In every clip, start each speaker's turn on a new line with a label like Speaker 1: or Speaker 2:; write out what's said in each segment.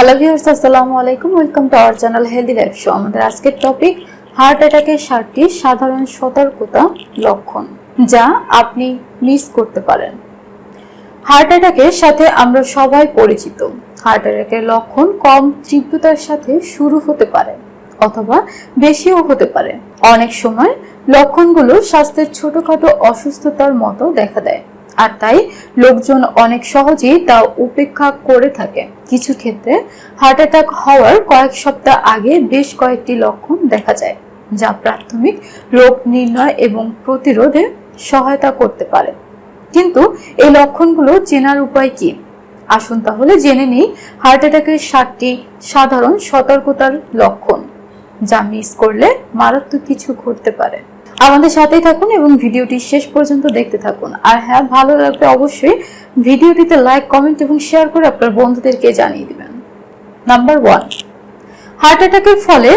Speaker 1: Hello viewers আসসালামু আলাইকুম। Welcome to our channel healthy life show আমাদের আজকের টপিক হার্ট অ্যাটাকের সাতটি সাধারণ সতর্কতা লক্ষণ, যা আপনি মিস করতে পারেন। হার্ট অ্যাটাকের সাথে আমরা সবাই পরিচিত। হার্ট অ্যাটাকের লক্ষণ কম তীব্রতার সাথে শুরু হতে পারে, অথবা বেশিও হতে পারে। অনেক সময় লক্ষণগুলো স্বাস্থ্যের ছোটখাটো অসুস্থতার মতো দেখা দেয়। আর তাই লোকজন অনেক সহজেই তা উপেক্ষা করে থাকে। কিছু ক্ষেত্রে হার্ট অ্যাটাক হওয়ার কয়েক সপ্তাহ আগে বেশ কয়েকটি লক্ষণ দেখা যায়, যা প্রাথমিক রোগ নির্ণয় এবং প্রতিরোধে সহায়তা করতে পারে। কিন্তু এই লক্ষণগুলো চেনার উপায় কি? আসুন তাহলে জেনে নিই হার্ট অ্যাটাকের সাতটি সাধারণ সতর্কতার লক্ষণ, যা মিস করলে মারাত্মক কিছু ঘটতে পারে। আমাদের সাথেই থাকুন এবং ভিডিওটি শেষ পর্যন্ত দেখতে থাকুন। আর হ্যাঁ ভালো লাগলে অবশ্যই ভিডিওটিতে লাইক কমেন্ট এবং শেয়ার করে আপনার বন্ধুদেরকে জানিয়ে দিবেন। নাম্বার ওয়ান হার্ট অ্যাটাকের ফলে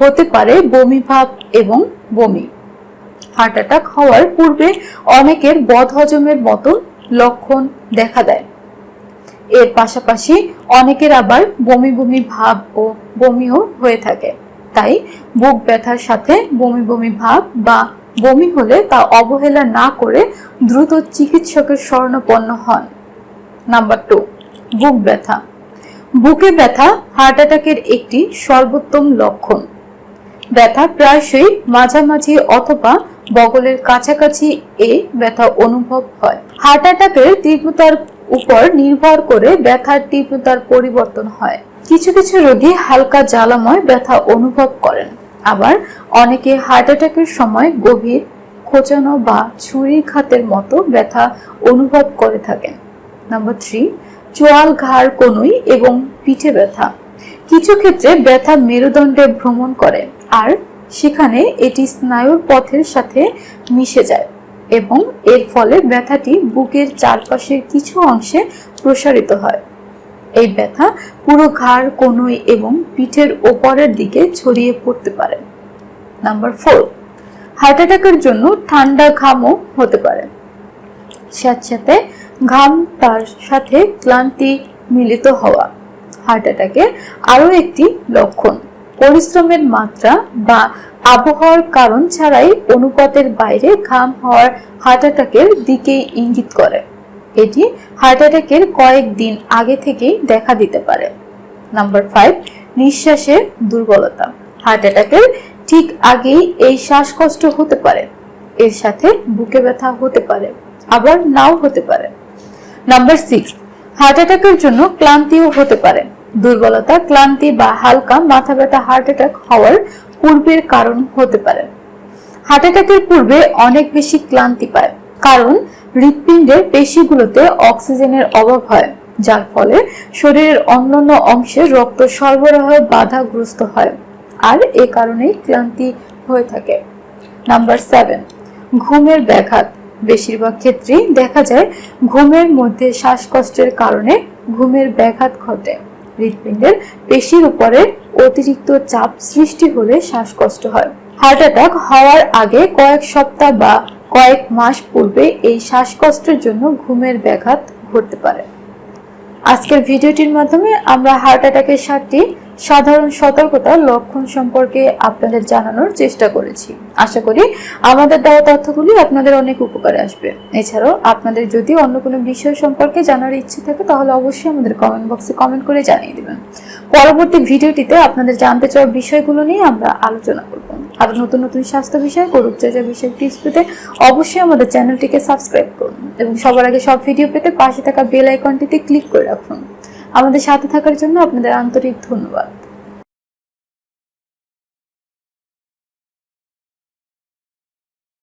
Speaker 1: হতে পারে বমি ভাব এবং বমি। হার্ট অ্যাটাক হওয়ার পূর্বে অনেকের বদহজমের মতো লক্ষণ দেখা দেয়। এর পাশাপাশি অনেকের আবার বমি বমি ভাব ও বমিও হয়ে থাকে। তাই বুক ব্যথার সাথে বমি বমি ভাব বা বমি হলে তা অবহেলা না করে দ্রুত চিকিৎসকের স্বর্ণপন্ন হন। নাম্বার টু, বুক ব্যথা। বুকে ব্যথা হার্ট অ্যাটাকের একটি সর্বোত্তম লক্ষণ। ব্যথা প্রায়শই মাঝামাঝি অথবা বগলের কাছাকাছি এ ব্যথা অনুভব হয়। হার্ট অ্যাটাকের তীব্রতার উপর নির্ভর করে ব্যথার তীব্রতার পরিবর্তন হয়। কিছু কিছু রোগী হালকা জ্বালাময় ব্যথা অনুভব করেন। আবার অনেকে হার্ট অ্যাটাকের সময় গভীর খোঁচানো বা ছুরির খাতের মতো ব্যথা অনুভব করে থাকেন। নাম্বার থ্রি, চোয়াল ঘাড় কনুই এবং পিঠে ব্যথা। কিছু ক্ষেত্রে ব্যথা মেরুদণ্ডে ভ্রমণ করে আর সেখানে এটি স্নায়ুর পথের সাথে মিশে যায় এবং এর ফলে ব্যথাটি বুকের চারপাশের কিছু অংশে প্রসারিত হয়। এই ব্যথা পুরো ঘাড়, কনুই এবং পিঠের ওপরের দিকে ছড়িয়ে পড়তে পারে। নাম্বার ফোর, হার্ট অ্যাটাকের জন্য ঠান্ডা ঘামও হতে পারে। স্যাঁতস্যাঁতে ঘাম তার সাথে ক্লান্তি মিলিত হওয়া। হার্ট অ্যাটাকের আরও একটি লক্ষণ। পরিশ্রমের মাত্রা বা আবহাওয়ার কারণ ছাড়াই অনুপাতের বাইরে ঘাম হওয়ার হার্ট অ্যাটাকের দিকেই ইঙ্গিত করে। এটি হার্ট অ্যাটাকের কয়েক দিন আগে থেকেই দেখা দিতে পারে। নাম্বার ফাইভ নিঃশ্বাসের দুর্বলতা। হার্ট অ্যাটাকের ঠিক আগেই এই শ্বাসকষ্ট হতে পারে। এর সাথে বুকে ব্যথা হতে পারে, আবার নাও হতে পারে। নাম্বার সিক্স হার্ট অ্যাটাকের জন্য ক্লান্তিও হতে পারে। দুর্বলতা, ক্লান্তি বা হালকা মাথা ব্যথা হার্ট অ্যাটাক হওয়ার পূর্বের কারণ হতে পারে। হার্ট অ্যাটাকের পূর্বে অনেক বেশি ক্লান্তি পায়, কারণ হৃৎপিণ্ডের পেশিগুলোতে অক্সিজেনের অভাব হয়, যার ফলে শরীরের অন্যান্য অংশে রক্ত সরবরাহ বাধাগ্রস্ত হয় আর এ কারণেই ক্লান্তি হয়ে থাকে। নাম্বার সেভেন, ঘুমের ব্যাঘাত। বেশিরভাগ ক্ষেত্রেই দেখা যায় ঘুমের মধ্যে শ্বাসকষ্টের কারণে ঘুমের ব্যাঘাত ঘটে। হৃৎপিণ্ডের পেশির উপরে অতিরিক্ত চাপ সৃষ্টি হলে শ্বাসকষ্ট হয়। হার্ট অ্যাটাক হওয়ার আগে কয়েক সপ্তাহ বা কয়েক মাস পূর্বে এই শ্বাসকষ্টের জন্য ঘুমের ব্যাঘাত ঘটতে পারে। আজকের ভিডিওটির মাধ্যমে আমরা হার্ট অ্যাটাকের সাতটি সাধারণ সতর্কতা লক্ষণ সম্পর্কে আপনাদের জানানোর চেষ্টা করেছি। আশা করি আমাদের দেওয়া তথ্যগুলি আপনাদের অনেক উপকারে আসবে। এছাড়াও আপনাদের যদি অন্য কোনো বিষয় সম্পর্কে জানার ইচ্ছে থাকে, তাহলে অবশ্যই আমাদের কমেন্ট বক্সে কমেন্ট করে জানিয়ে দেবেন। পরবর্তী ভিডিওটিতে আপনাদের জানতে চাওয়া বিষয়গুলো নিয়ে আমরা আলোচনা করব। আরও নতুন নতুন স্বাস্থ্য বিষয় গরুপচর্যা বিষয়ে টিপস পেতে অবশ্যই আমাদের চ্যানেলটিকে সাবস্ক্রাইব করুন এবং সবার আগে সব ভিডিও পেতে পাশে থাকা বেল আইকনটিতে ক্লিক করে রাখুন। আমাদের সাথে থাকার জন্য আপনাদের আন্তরিক ধন্যবাদ।